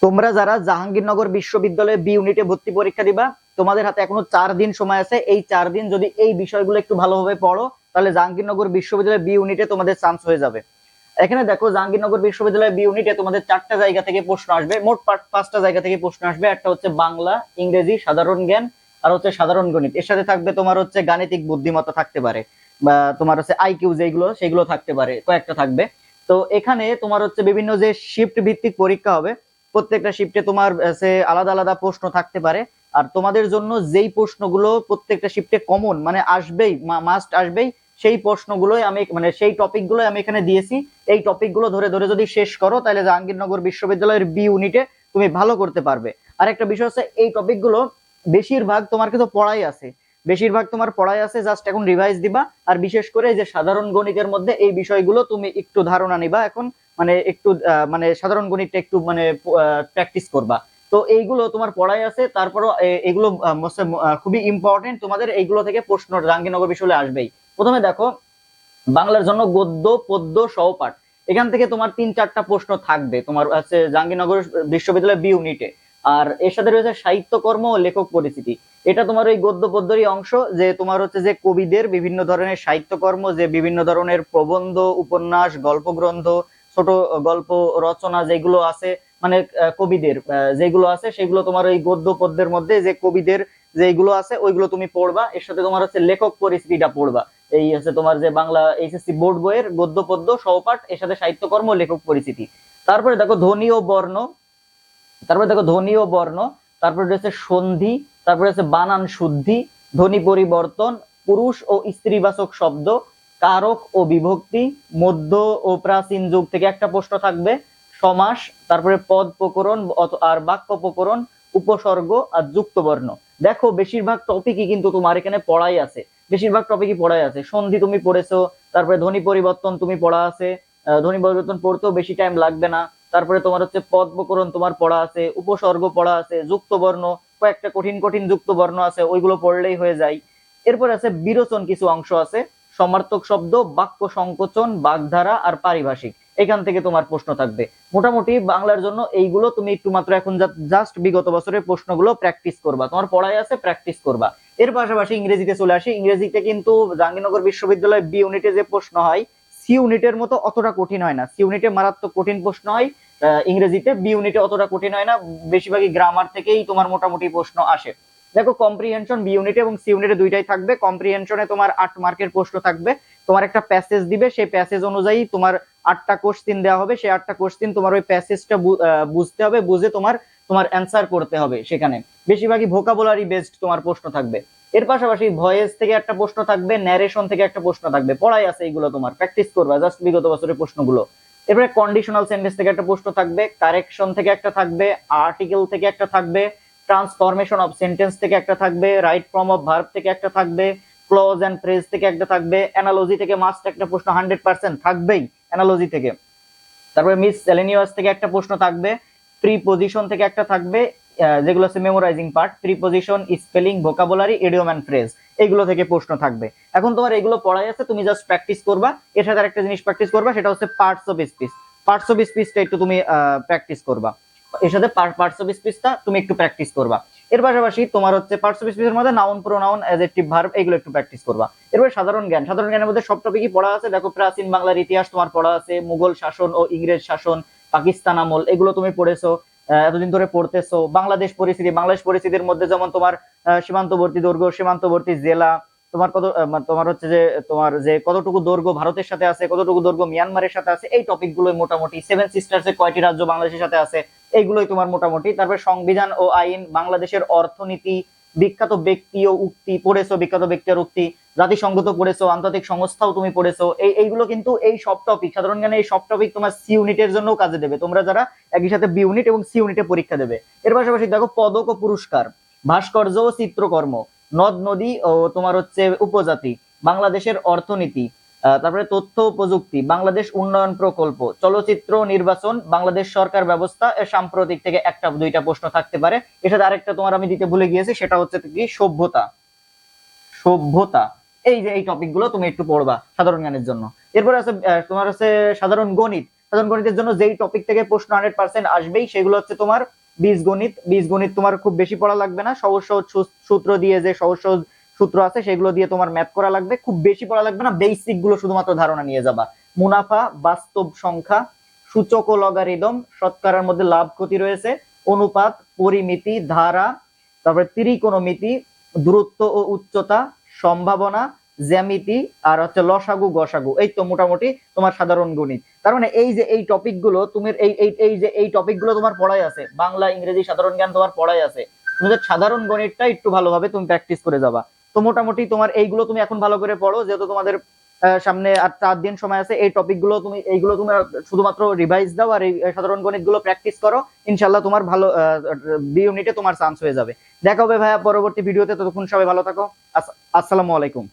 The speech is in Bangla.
তোমরা যারা জাহাঙ্গীরনগর বিশ্ববিদ্যালয়ে বি ইউনিটে ভর্তি পরীক্ষা দিবা, তোমাদের হাতে এখনও চার দিন সময় আছে। এই চার দিন যদি এই বিষয়গুলো একটু ভালোভাবে পড়ো, তাহলে জাহাঙ্গীরনগর বিশ্ববিদ্যালয়ে বি ইউনিটে তোমাদের চান্স হয়ে যাবে। এখানে দেখো, জাহাঙ্গীরনগর বিশ্ববিদ্যালয় বি ইউনিটে তোমাদের চারটা জায়গা থেকে প্রশ্ন আসবে। মোট পাঁচ- পাঁচটা জায়গা থেকে প্রশ্ন আসবে। একটা হচ্ছে বাংলা, ইংরেজি, সাধারণ জ্ঞান, আর হচ্ছে সাধারণ গণিত। এর সাথে থাকবে তোমার হচ্ছে গাণিতিক বুদ্ধিমত্তা থাকতে পারে, বা তোমার হচ্ছে আইকিউ যেগুলো সেগুলো থাকতে পারে, কয়েকটা থাকবে। তো এখানে তোমার হচ্ছে বিভিন্ন যে শিফট ভিত্তিক পরীক্ষা হবে প্রত্যেকটা শিফটে তোমার সে আলাদা আলাদা প্রশ্ন থাকতে পারে। আর তোমাদের জন্য যেই প্রশ্নগুলো প্রত্যেকটা শিফটে কমন মানে আসবেই মাস্ট আসবেই, সেই প্রশ্নগুলোই আমি মানে সেই টপিকগুলোই আমি এখানে দিয়েছি। এই টপিকগুলো ধরে ধরে যদি শেষ করো, তাহলে জাহাঙ্গীরনগর বিশ্ববিদ্যালয়ের বি ইউনিটে তুমি ভালো করতে পারবে। আর একটা বিষয় হচ্ছে, এই টপিকগুলো বেশিরভাগ তোমার কিন্তু পড়াই আছে। বেশিরভাগ তোমার পড়াই আছে জাস্ট এখন রিভাইজ দিবা। আর বিশেষ করে যে সাধারণ গণিতের মধ্যে এই বিষয়গুলো তুমি একটু ধারণা নিবা এখন। মানে একটু মানে সাধারণ গণিতটা একটু মানে প্র্যাকটিস করবা। তো এইগুলো তোমার পড়াই আছে, তারপরও এগুলো খুবই ইম্পর্টেন্ট তোমাদের এইগুলো থেকে প্রশ্ন জাহাঙ্গীরনগর বিশ্ববিদ্যালয়ে আসবেই। প্রথমে দেখো, বাংলার জন্য গদ্য, পদ্য, সহপাঠ। এখান থেকে তোমার তিন, চারটা প্রশ্ন থাকবে। তোমার হচ্ছে জাহাঙ্গীরনগর বিশ্ববিদ্যালয় বি ইউনিটে আর এর সাথে রয়েছে সাহিত্যকর্ম ও লেখক পরিচিতি। এটা তোমার ওই গদ্য, পদ্যরই অংশ, যে তোমার হচ্ছে যে কবিদের বিভিন্ন ধরনের সাহিত্যকর্ম যে বিভিন্ন ধরনের প্রবন্ধ, উপন্যাস, গল্পগ্রন্থ ছোট গল্প, রচনা যেগুলো আছে মানে কবিদের যেগুলো আছে, সেগুলো তোমার ওই গদ্য পদ্যের মধ্যে যে কবিদের যেগুলো আছে, ওইগুলো তুমি পড়বা। এর সাথে তোমার হচ্ছে লেখক পরিস্থিতিটা পড়বা। এই হচ্ছে তোমার যে বাংলা এইচএসসি বোর্ড বইয়ের গদ্য পদ্য, সহপাঠ, এর সাথে সাহিত্যকর্ম, লেখক পরিচিতি। তারপরে দেখো ধ্বনি ও বর্ণ। তারপরে দেখো ধ্বনি ও বর্ণ। তারপরে রয়েছে সন্ধি। তারপরে হচ্ছে বানান শুদ্ধি, ধ্বনি পরিবর্তন, পুরুষ ও স্ত্রীবাচক শব্দ কারক ও বিভক্তি, মধ্য ও প্রাচীন যুগ থেকে একটা প্রশ্ন থাকবে, সমাস, তারপরে পদ প্রকরণ আর বাক্য প্রকরণ, উপসর্গ আর যুক্ত বর্ণ দেখো, বেশিরভাগ টপিকই কিন্তু তোমার এখানে পড়াই আছে। বেশিরভাগ টপিকই পড়াই আছে। সন্ধি তুমি পড়েছো, তারপরে ধ্বনি পরিবর্তন তুমি পড়া আছে ধ্বনি পরিবর্তন পড়তেও বেশি টাইম লাগবে না। তারপরে তোমার হচ্ছে পদ প্রকরণ তোমার পড়া আছে, উপসর্গ পড়া আছে যুক্ত বর্ণ কয়েকটা কঠিন কঠিন যুক্ত বর্ণ আছে, ওইগুলো পড়লেই হয়ে যায়। এরপর আছে বিরোচন কিছু অংশ আছে। সমার্থক শব্দ, বাক্য সংকোচন, বাগধারা আর পারিভাষিক। এখান থেকে তোমার প্রশ্ন থাকবে। মোটামুটি বাংলার জন্য এইগুলো তুমি একটু মাত্র এখন জাস্ট বিগত বছরের প্রশ্নগুলো প্র্যাকটিস করবা। তোমার পড়াই আছে প্র্যাকটিস করবা। এর পাশাপাশি ইংরেজিতে চলে আসি। ইংরেজিতে কিন্তু জাহাঙ্গীরনগর বিশ্ববিদ্যালয় বি ইউনিটে যে প্রশ্ন হয় সি ইউনিটের মতো অতটা কঠিন হয় না। সি ইউনিটে মারাত্মক কঠিন প্রশ্ন হয় ইংরেজিতে বি ইউনিটে অতটা কঠিন হয় না। বেশিরভাগই গ্রামার থেকেই তোমার মোটামুটি প্রশ্ন আসে। দেখো কম্প্রিহেনশন বি ইউনিটে এবং সি ইউনিটে দুইটাই থাকবে। কম্প্রিহেনশনে তোমার আট মার্কের প্রশ্ন থাকবে। তোমার একটা প্যাসেজ দিবে, সেই প্যাসেজ অনুযায়ী তোমার আটটা কোশ্চিন দেওয়া হবে। সেই আটটা কোশ্চিন তোমার ওই প্যাসেজটা বুঝতে হবে, বুঝে তোমার তোমার অ্যান্সার করতে হবে সেখানে। বেশিরভাগই ভোকাবুলারি বেসড তোমার প্রশ্ন থাকবে। এর পাশাপাশি ভয়েস থেকে একটা প্রশ্ন থাকবে ন্যারেশন থেকে একটা প্রশ্ন থাকবে। পড়াই আছে এইগুলো তোমার প্র্যাকটিস করবা জাস্ট বিগত বছরের প্রশ্নগুলো। এরপরে কন্ডিশনাল সেন্টেন্স থেকে একটা প্রশ্ন থাকবে কারেকশন থেকে একটা থাকবে আর্টিকেল থেকে একটা থাকবে ট্রান্সফরমেশন অফ সেন্টেন্স থেকে একটা থাকবে রাইট ফর্ম অফ ভার্ব থেকে একটা থাকবে ক্লজ এন্ড ফ্রেজ থেকে একটা থাকবে অ্যানালজি থেকে মাস্ট একটা প্রশ্ন হান্ড্রেড পার্সেন্ট থাকবেই অ্যানালজি থেকে। তারপরে মিস সেলেনিয়াস থেকে একটা প্রশ্ন থাকবে প্রিপোজিশন থেকে একটা থাকবে যেগুলো হচ্ছে memorizing part preposition spelling vocabulary idiom and phrase এগুলো থেকে প্রশ্ন থাকবে। এখন তোমার এগুলো পড়াই আছে, তুমি জাস্ট প্র্যাকটিস করবা, এর সাথে আরেকটা জিনিস প্র্যাকটিস করবা, সেটা হচ্ছে parts of speech parts of স্পিচটা একটু তুমি প্র্যাকটিস করবা। এর সাথে পার্টস অফ স্পিচটা তুমি একটু প্র্যাকটিস করবা। এর পাশাপাশি তোমার হচ্ছে পার্টস অফ স্পিচের মধ্যে নাউন প্রোনাউন অ্যাডজেক্টিভ ভার্ব এগুলো একটু প্র্যাকটিস করবা। এরপর সাধারণ জ্ঞান। সাধারণ জ্ঞানের মধ্যে সব টপিকই পড়া আছে। দেখো প্রাচীন বাংলার ইতিহাস তোমার পড়া আছে। মুঘল শাসন ও ইংরেজ শাসন, পাকিস্তান আমল, এগুলো তুমি পড়েছো এতদিন ধরে পড়তেছো। বাংলাদেশ পরিস্থিতি, বাংলাদেশ পরিস্থিতির মধ্যে যেমন তোমার সীমান্তবর্তী দৈর্ঘ্য, সীমান্তবর্তী জেলা, তোমার কত তোমার হচ্ছে যে, তোমার যে কতটুকু দৈর্ঘ্য ভারতের সাথে আছে, কতটুকু দৈর্ঘ্য মিয়ানমারের সাথে আছে, এই টপিক গুলোই মোটামুটি সেভেন সিস্টার্স কয়টি রাজ্য বাংলাদেশের সাথে আছে এইগুলোই তোমার মোটামুটি। তারপরে সংবিধান ও আইন, বাংলাদেশের অর্থনীতি, বিখ্যাত ব্যক্তি ও উক্তি, পড়েছো, বিখ্যাত ব্যক্তি আর উক্তি, জাতিসংঘ তো পড়েছো, আন্তর্জাতিক সংস্থাও তুমি পড়েছো, এই এইগুলো কিন্তু এই সব টপিক সাধারণ জ্ঞানে এই সব টপিক তোমার সি ইউনিটের জন্য কাজে দেবে। তোমরা যারা একই সাথে বি ইউনিট এবং সি ইউনিটে পরীক্ষা দেবে। এর পাশাপাশি দেখো পদক ও পুরস্কার, ভাস্কর্য ও চিত্রকর্ম, নদ, নদী ও তোমার হচ্ছে উপজাতি, বাংলাদেশের অর্থনীতি তারপরে তথ্য প্রযুক্তি, বাংলাদেশ উন্নয়ন প্রকল্প, চলচ্চিত্র নির্বাচন, বাংলাদেশ সরকার ব্যবস্থা সাম্প্রতিক থেকে একটা দুইটা প্রশ্ন থাকতে পারে। সাথে আরেকটা তোমার আমি দিতে ভুলে গিয়েছি, সেটা হচ্ছে কি? সভ্যতা। সভ্যতা। এই যে এই টপিকগুলো তুমি একটু পড়বা সাধারণ জ্ঞানের জন্য। এরপরে আছে তোমার আছে সাধারণ গণিত। সাধারণ গণিতের জন্য যেই টপিক থেকে প্রশ্ন হান্ড্রেড পার্সেন্ট আসবেই, সেগুলো হচ্ছে তোমার বীজগণিত। বীজগণিত তোমার খুব বেশি পড়া লাগবে না। সহজ সহজ সূত্র দিয়ে যে সহজ সহজ সূত্র আছে, সেগুলো দিয়ে তোমার ম্যাথ করা লাগবে। খুব বেশি পড়া লাগবে না বেসিকগুলো শুধুমাত্র ধারণা নিয়ে যাবা। মুনাফা, বাস্তব সংখ্যা, সূচক ও লগারিদম শতকরার মধ্যে লাভ ক্ষতি রয়েছে, অনুপাত, পরিমিতি, ধারা, তারপরে ত্রিকোণমিতি, দূরত্ব ও উচ্চতা, সম্ভাবনা, জ্যামিতি, আর হচ্ছে লসাগু, গসাগু। এই তো মোটামুটি তোমার সাধারণ গণিত। তার মানে এই যে এই টপিকগুলো, তুমি এই এই এই যে এই টপিকগুলো তোমার পড়াই আছে, বাংলা, ইংরেজি সাধারণ জ্ঞান তোমার পড়াই আছে, তুমি সাধারণ গণিতটা একটু ভালোভাবে তুমি প্র্যাকটিস করে যাবা। তো মোটামুটি তোমার এইগুলো তুমি এখন ভালো করে পড়ো, যেহেতু তোমাদের সামনে আর চার দিন সময় আছে, এই টপিকগুলো তুমি, এইগুলো তুমি শুধুমাত্র রিভাইজ দাও আর এই সাধারণ গণিতগুলো প্র্যাকটিস করো ইনশাল্লাহ তোমার ভালো বি ইউনিটে তোমার চান্স হয়ে যাবে। দেখা হবে ভাইয়া পরবর্তী ভিডিওতে ততক্ষণ সবাই ভালো থাকো। আসসালামু আলাইকুম।